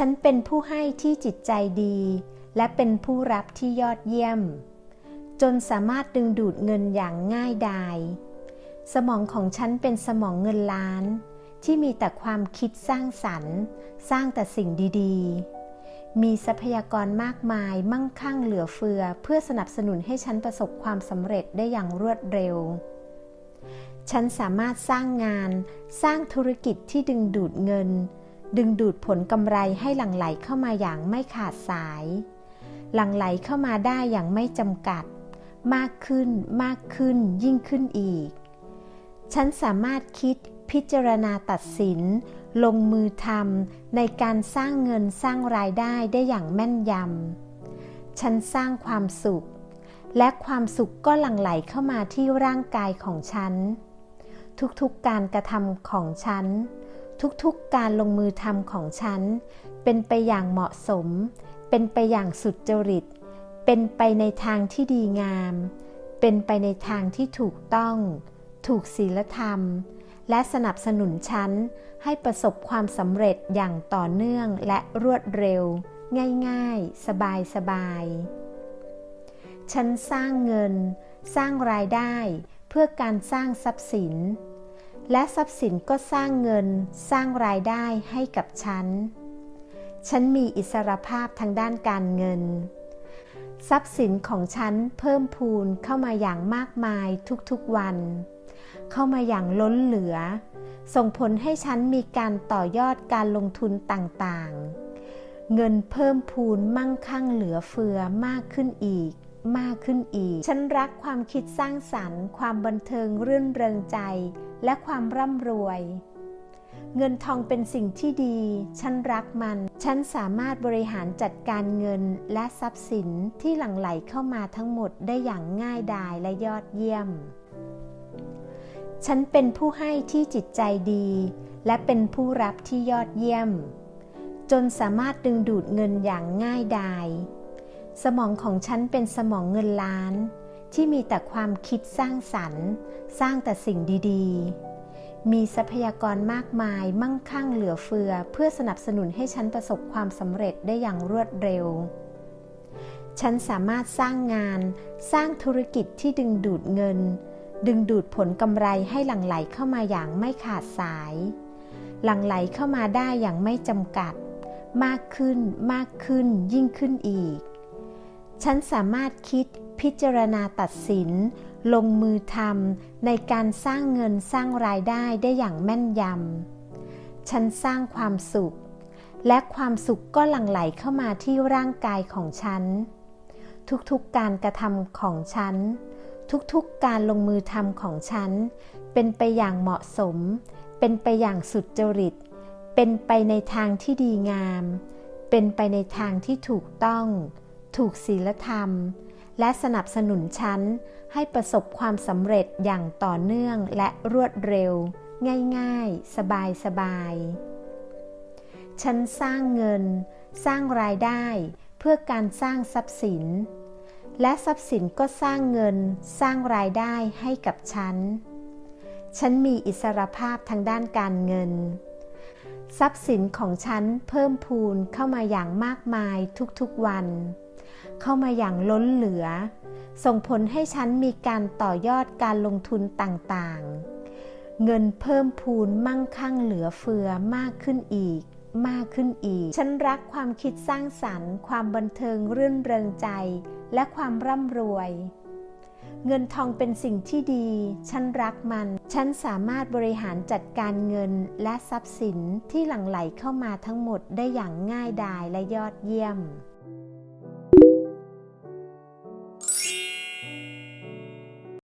ฉันเป็นผู้ให้ที่จิตใจดี และเป็นผู้รับที่ยอดเยี่ยม จนสามารถดึงดูดเงินอย่างง่ายดาย สมองของฉันเป็นสมองเงินล้าน ที่มีแต่ความคิดสร้างสรรค์ สร้างแต่สิ่งดีๆ มีทรัพยากรมากมายมั่งคั่งเหลือเฟือ เพื่อสนับสนุนให้ฉันประสบความสำเร็จได้อย่างรวดเร็วฉันสามารถสร้างงาน สร้างธุรกิจที่ดึงดูดเงิน ดึงดูดผลกำไรให้หลั่งไหลเข้ามาอย่างไม่ขาดสาย หลั่งไหลเข้ามาได้อย่างไม่จำกัด มากขึ้นมากขึ้นยิ่งขึ้นอีก ฉันสามารถคิดพิจารณาตัดสิน ลงมือทำในการสร้างเงินสร้างรายได้ได้อย่างแม่นยำ ฉันสร้างความสุข และความสุขก็หลั่งไหลเข้ามาที่ร่างกายของฉัน ทุกๆการกระทำของฉัน ทุกๆการลงมือทำของฉัน เป็นไปอย่างเหมาะสม เป็นไปอย่างสุดจริต เป็นไปในทางที่ดีงาม เป็นไปในทางที่ถูกต้อง ถูกศีลธรรม และสนับสนุนฉัน ให้ประสบความสำเร็จอย่างต่อเนื่องและรวดเร็ว ง่ายๆ สบายๆฉันสร้างเงิน สร้างรายได้ เพื่อการสร้างทรัพย์สิน และทรัพย์สินก็สร้างเงินสร้างรายได้ให้กับฉัน ฉันมีอิสรภาพทางด้านการเงิน ทรัพย์สินของฉันเพิ่มพูนเข้ามาอย่างมากมายทุกๆวัน เข้ามาอย่างล้นเหลือ ส่งผลให้ฉันมีการต่อยอดการลงทุนต่างๆ เงินเพิ่มพูนมั่งคั่งเหลือเฟือมากขึ้นอีก มากขึ้นอีก ฉันรักความคิดสร้างสรรค์ ความบันเทิงรื่นเริงใจ และความร่ำรวย เงินทองเป็นสิ่งที่ดี ฉันรักมัน ฉันสามารถบริหารจัดการเงินและทรัพย์สินที่หลั่งไหลเข้ามาทั้งหมดได้อย่างง่ายดายและยอดเยี่ยม ฉันเป็นผู้ให้ที่จิตใจดี และเป็นผู้รับที่ยอดเยี่ยม จนสามารถดึงดูดเงินอย่างง่ายดาย สมองของฉันเป็นสมองเงินล้าน ที่มีแต่ความคิดสร้างสรรค์ สร้างแต่สิ่งดีๆ มีทรัพยากรมากมายมั่งคั่งเหลือเฟือ เพื่อสนับสนุนให้ฉันประสบความสำเร็จได้อย่างรวดเร็ว ฉันสามารถสร้างงาน สร้างธุรกิจที่ดึงดูดเงิน ดึงดูดผลกำไรให้หลั่งไหลเข้ามาอย่างไม่ขาดสาย หลั่งไหลเข้ามาได้อย่างไม่จำกัด มากขึ้นมากขึ้นยิ่งขึ้นอีก ฉันสามารถคิดพิจารณาตัดสิน ลงมือทำในการสร้างเงินสร้างรายได้ได้อย่างแม่นยำ ฉันสร้างความสุข และความสุขก็หลั่งไหลเข้ามาที่ร่างกายของฉัน ทุกๆการกระทำของฉัน ทุกๆการลงมือทำของฉัน เป็นไปอย่างเหมาะสม เป็นไปอย่างสุดจริต เป็นไปในทางที่ดีงาม เป็นไปในทางที่ถูกต้อง ถูกศีลธรรม และสนับสนุนฉันให้ประสบความสำเร็จอย่างต่อเนื่องและรวดเร็ว ง่ายๆ สบายๆฉันสร้างเงิน สร้างรายได้เพื่อการสร้างทรัพย์สิน และทรัพย์สินก็สร้างเงินสร้างรายได้ให้กับฉัน ฉันมีอิสรภาพทางด้านการเงิน ทรัพย์สินของฉันเพิ่มพูนเข้ามาอย่างมากมายทุกๆวัน เข้ามาอย่างล้นเหลือ ส่งผลให้ฉันมีการต่อยอดการลงทุนต่างๆ เงินเพิ่มพูนมั่งคั่งเหลือเฟือมากขึ้นอีก มากขึ้นอีก ฉันรักความคิดสร้างสรรค์ ความบันเทิงรื่นเริงใจ และความร่ำรวย เงินทองเป็นสิ่งที่ดี ฉันรักมัน ฉันสามารถบริหารจัดการเงินและทรัพย์สินที่หลั่งไหลเข้ามาทั้งหมดได้อย่างง่ายดายและยอดเยี่ยม